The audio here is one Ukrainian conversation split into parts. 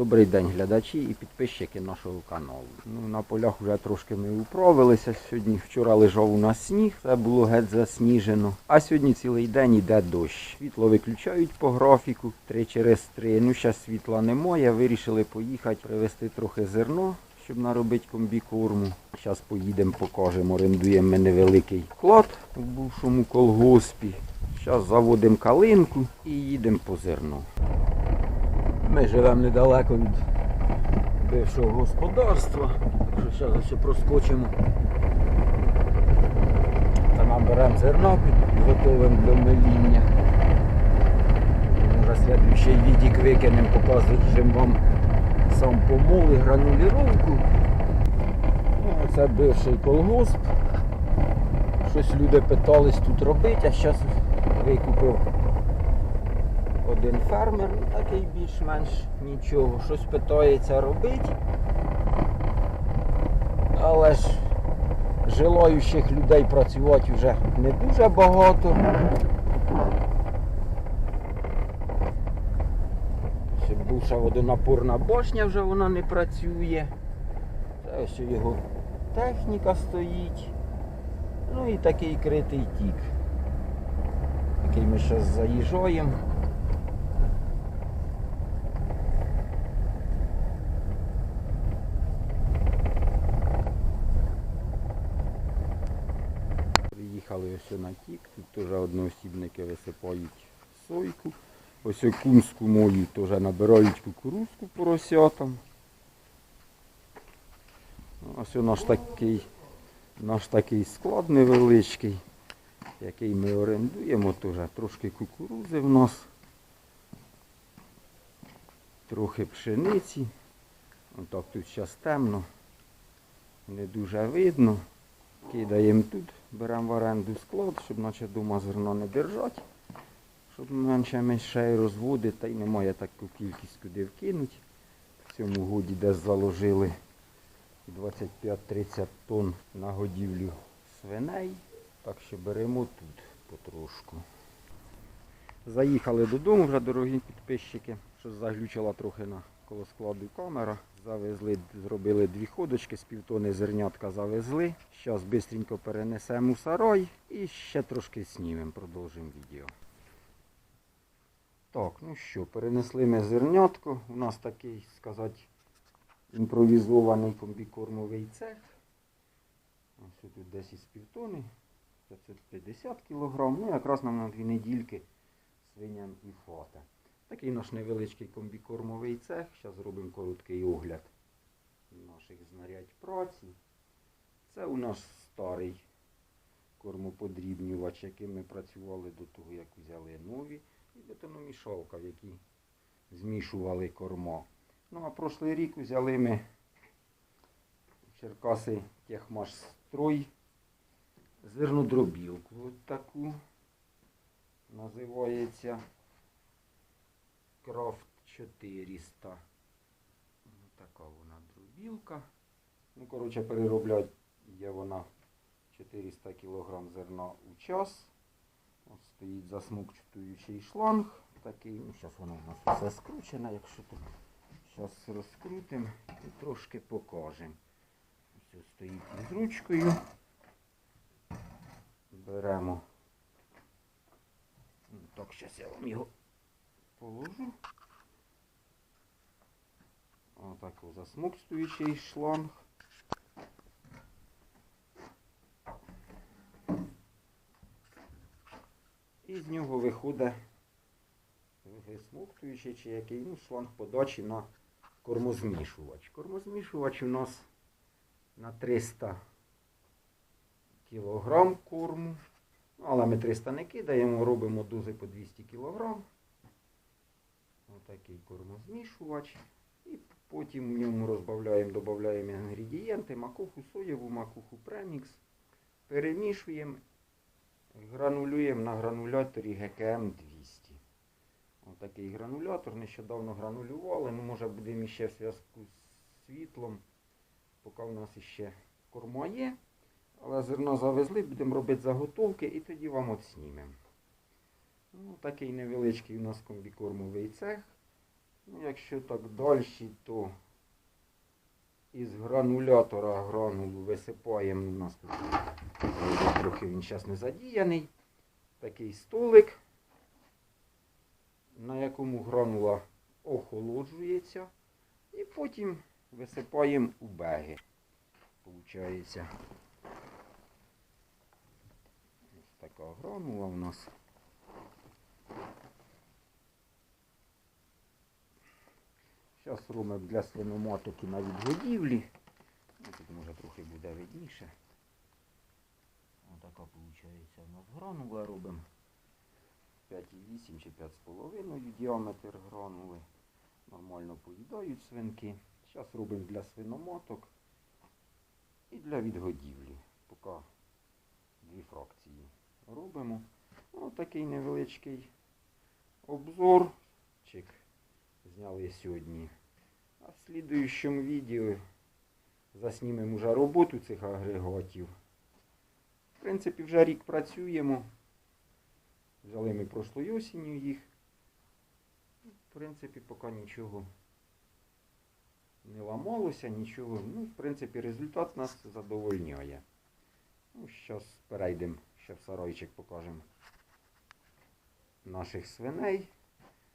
Добрий день глядачі і підписчики нашого каналу. Ну, на полях вже трошки ми управилися. Сьогодні вчора лежав у нас сніг, це було геть засніжено. А сьогодні цілий день йде дощ. Світло виключають по графіку три через три. Ну, зараз світла немає. Вирішили поїхати привезти трохи зерно, щоб наробити комбікорму. Зараз поїдемо, покажемо, орендуємо ми невеликий склад у бувшому колгоспі. Зараз заводимо калинку і їдемо по зерно. Ми живемо недалеко від бившого господарства. Що зараз ще проскочимо. Та наберемо зерна, підготовимо до меління. Може слідуючий відік викинемо, покажемо вам сам помол і грануліровку. Ну, Це бивший колгосп. Щось люди питались тут робити, а зараз викупив один фермер, ну, такий більш-менш нічого, щось питається робити. Але ж желаючих людей працювати вже не дуже багато. Ще бувша водонапорна башня вже вона не працює. Це ось його техніка стоїть. Ну і такий критий тік, який ми зараз заїжджаємо. Приїхали ось на тік, тут теж одноосібники висипають сойку. Ось кунську мою теж набирають кукурузку поросятам. Ось наш такий, наш такий склад невеличкий, який ми орендуємо теж. Трошки кукурузи в нас, трохи пшениці. Отак тут зараз темно, не дуже видно. Кидаємо тут, беремо в оренду склад, щоб наче вдома зерно не держати, щоб менше мишей розводити, та й немає таку кількість куди вкинути. В цьому годі десь заложили 25-30 тонн на годівлю свиней, так що беремо тут потрошку. Заїхали додому вже, дорогі підписчики, що заглючила трохи на коло складу камера. Завезли, зробили дві ходочки, з півтони зернятка завезли. Зараз швидко перенесемо у сарай і ще трошки знімемо, продовжимо відео. Так, ну що, перенесли ми зернятко. У нас такий, сказати, імпровізований комбікормовий цех. Ось тут десь із півтони, 550 кг. Ну, якраз нам на дві недільки свиням і фата. Такий наш невеличкий комбікормовий цех. Зараз зробимо короткий огляд наших знарядь праці. Це у нас старий кормоподрібнювач, яким ми працювали до того, як взяли нові. І бетономішалка, в якій змішували корма. Ну а прошлий рік взяли ми в Черкаси Техмашстрой зернодробілку. От таку називається Крафт 400. Ось така вона дробілка. Ну, коротше, переробляє вона 400 кг зерна у час. Ось стоїть засмокчуючий шланг. Такий, ну, зараз воно у нас все скручене, якщо тут зараз розкрутимо і трошки покажемо. Ось стоїть із ручкою. Беремо. Ну, Так, зараз я вам його положу. Отак ось засмокчуючий шланг. І з нього виходить висмоктуючий чи який ну, шланг подачі на кормозмішувач. Кормозмішувач у нас на 300 кг корму. Ну, але ми 300 не кидаємо, робимо дози по 200 кг. Отакий кормозмішувач. І потім в ньому розбавляємо, додаємо інгредієнти, макуху соєву, макуху премікс. Перемішуємо, гранулюємо на грануляторі ГКМ 200. Отакий гранулятор. Нещодавно гранулювали. Ну, може будемо ще в зв'язку з світлом, поки у нас іще корма є. Але зерно завезли, будемо робити заготовки і тоді вам отснімемо. Ну, такий невеличкий у нас комбікормовий цех. Ну, якщо так далі, то із гранулятора гранулу висипаємо. У нас тут трохи він зараз не задіяний. Такий столик, на якому гранула охолоджується. І потім висипаємо у беги. Получається. Ось така гранула у нас. Зараз робимо для свиноматок і на відгодівлі. Ну, Тут може трохи буде видніше. Отака виходить у нас гранула робимо. 5,8 чи 5,5 діаметр гранули. Нормально поїдають свинки. Зараз робимо для свиноматок і для відгодівлі. Поки дві фракції робимо. Ось такий невеличкий обзор. Чик зняли сьогодні. А в слідуючому відео заснімемо вже роботу цих агрегатів. В принципі, вже рік працюємо. Взяли ми прошлою осінню їх. В принципі, поки нічого не ламалося, нічого. Ну, в принципі, результат нас задовольняє. Ну, зараз перейдемо, ще в сарайчик покажемо наших свиней.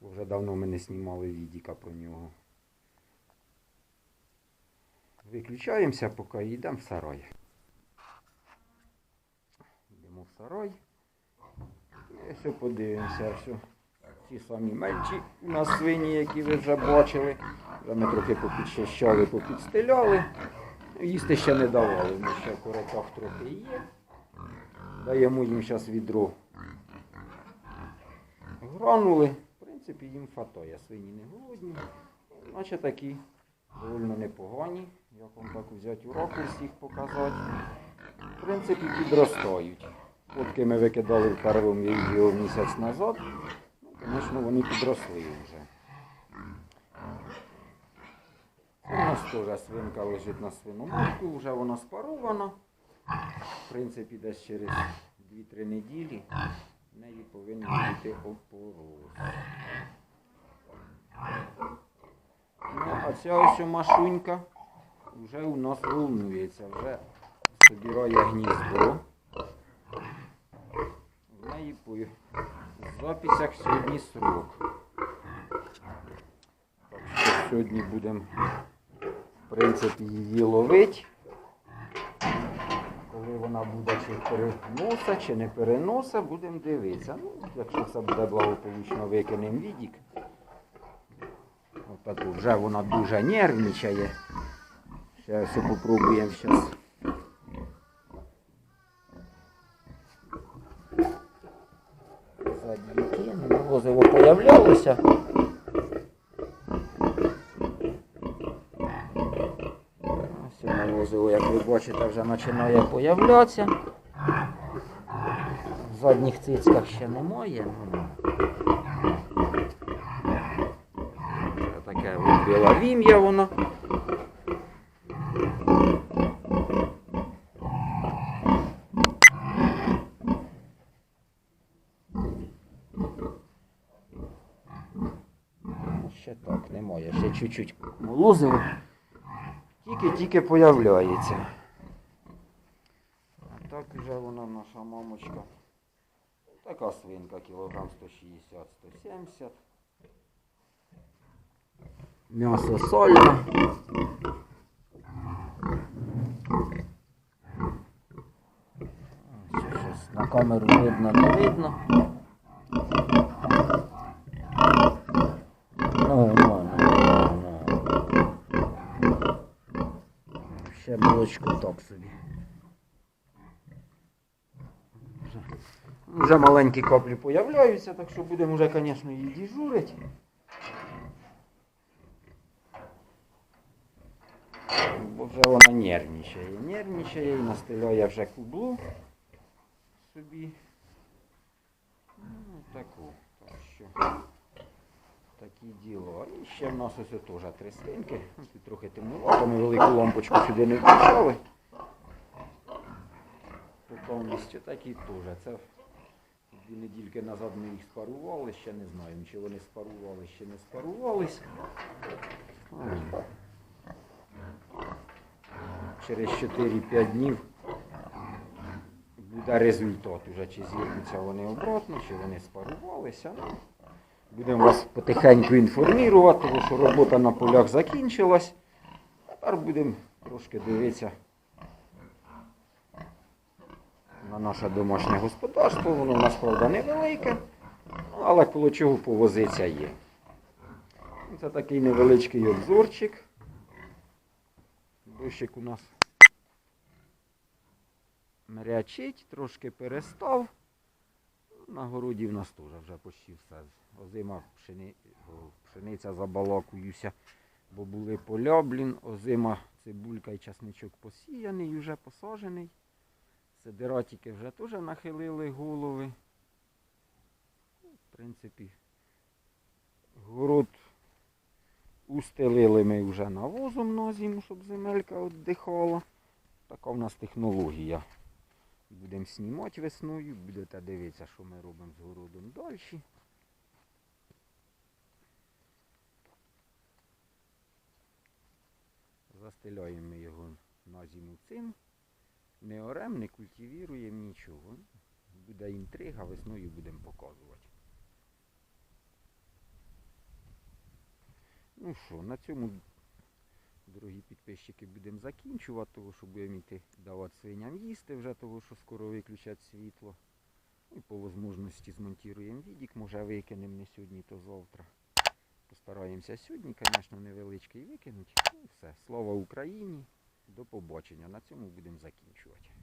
Вже давно ми не знімали відіка про нього. Виключаємося, поки йдемо в сарай. Йдемо в сарай. І все подивимося. Все. Ті самі менші у нас свині, які ви вже бачили. Вже ми трохи попідчищали, попідстеляли. Їсти ще не давали, ми ще в трохи є. Даємо їм зараз відро гранули. Принципі, їм фатоє. Свині не голодні. Наче такі доволі непогані. Як вам так взяти у ракурс їх показати. В принципі, підростають. Фотки ми викидали в першому відео місяць назад. Ну, звісно, вони підросли вже. У нас теж свинка лежить на свиноматку, вже вона спарована. В принципі, десь через 2-3 неділі в неї повинен бути опороз. Ну, а ця ось машунька вже у нас волнується, вже збирає гніздо. В неї по записях сьогодні срок. Так що сьогодні будемо, в принципі, її ловити. Коли вона буде чи переноса, чи не переноса, будемо дивитися. Ну, якщо все буде благополучно, викинемо відік. Отаку вже вона дуже нервничає. Ще все попробуємо зараз. Молозиво появлялося. Ось молозиво, як ви бачите, вже починає появлятися. В задніх цицьках ще немає. ну. Це таке вибила вім'я воно. Ще так немає, ще чуть-чуть молозиво. Тільки-тільки появляється. А так вже вона наша мамочка. Така свинка, кілограм 160-170. М'ясо сольне. Ось щось на камеру видно, не видно. Ну, ну, ну. Ще молочко так собі. Вже маленькі каплі появляються, так що будемо вже, звісно, її діжурити. Бо вже вона нервничає. Нервничає і настеляє вже кублу собі. Ну, таку. Так що такі діло. І ще в нас ось теж три свинки. Трохи темнувато, ми велику лампочку сюди не включали. По повністю такі теж. Це Дві недільки назад ми їх спарували, ще не знаємо, чи вони спарували, чи не спарувались. Через 4-5 днів буде результат уже, чи з'їдуться вони обратно, чи вони спарувалися. Ну, Будемо вас потихеньку інформувати, тому що робота на полях закінчилась. Тепер будемо трошки дивитися на наше домашнє господарство. Воно у нас, правда, невелике, але коло чого повозиться є. Це такий невеличкий обзорчик. Дощик у нас мрячить, трошки перестав. На городі в нас теж вже почти все. Озима пшени... пшениця забалакуюся, бо були поля, блін, озима цибулька і часничок посіяний, вже посаджений. Сидератики вже теж нахилили голови. В принципі, город устелили ми вже навозом на зиму, щоб земелька віддихала. Така в нас технологія. Будемо знімати весною, будете дивитися, що ми робимо з городом далі. Застеляємо його на зиму цим. Не орем, не культивіруємо нічого. Буде інтрига, весною будемо показувати. Ну що, на цьому, дорогі підписчики, будемо закінчувати, тому що будемо йти давати свиням їсти вже, того що скоро виключать світло. Ну, І по можливості змонтуємо відік, може викинемо не сьогодні, то завтра. Постараємося сьогодні, звісно, невеличкий викинути. Ну і все. Слава Україні! До побачення. На цьому будемо закінчувати.